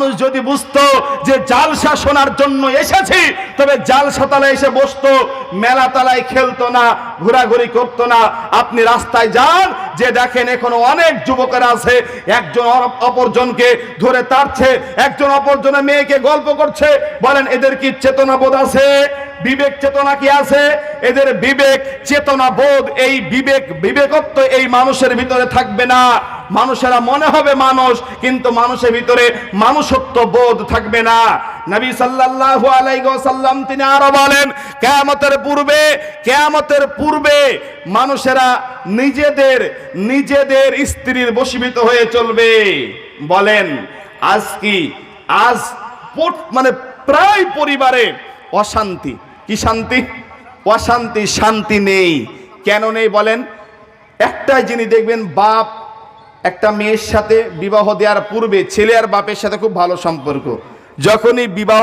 মানুষ যদি বুঝতো যে জালসা শোনার জন্য এসেছি, তবে জালসা তালায় এসে বসতো, মেলা তালায় খেলতো না, ঘোরাঘুরি করতো না। আপনি রাস্তায় যান, যে দেখেন এখনও অনেক যুবকেরা আছে, একজন অপরজনকে ধরে তাড়ছে, একজন অপরজনের মেয়েকে গল্প করছে, বলেন, এদের কি চেতনা বোধ আছে? বিবেক চেতনা কি আছে? এদের বিবেক, চেতনা বোধ, এই বিবেক, বিবেকত্ব এই মানুষের ভিতরে থাকবে না। মানুষেরা মনে হবে মানুষ, কিন্তু মানুষের ভিতরে মানুষত্ব বোধ থাকবে না। নবী সাল্লাল্লাহু আলাইহি ওয়াসাল্লাম তিনি আরও বলেন, কিয়ামতের পূর্বে কিয়ামতের পূর্বে মানুষেরা নিজেদের নিজেদের স্ত্রীর বশীভূত হয়ে চলবে। বলেন, আজ কি? আজ মানে প্রায় পরিবারে অশান্তি। কি শান্তি? অশান্তি, শান্তি নেই। কেন নেই বলেন? একটাই যিনি দেখবেন, বাপ একটা মেয়ের সাথে বিবাহ দেওয়ার পূর্বে ছেলে আর বাপের সাথে খুব ভালো সম্পর্ক। যখনই বিবাহ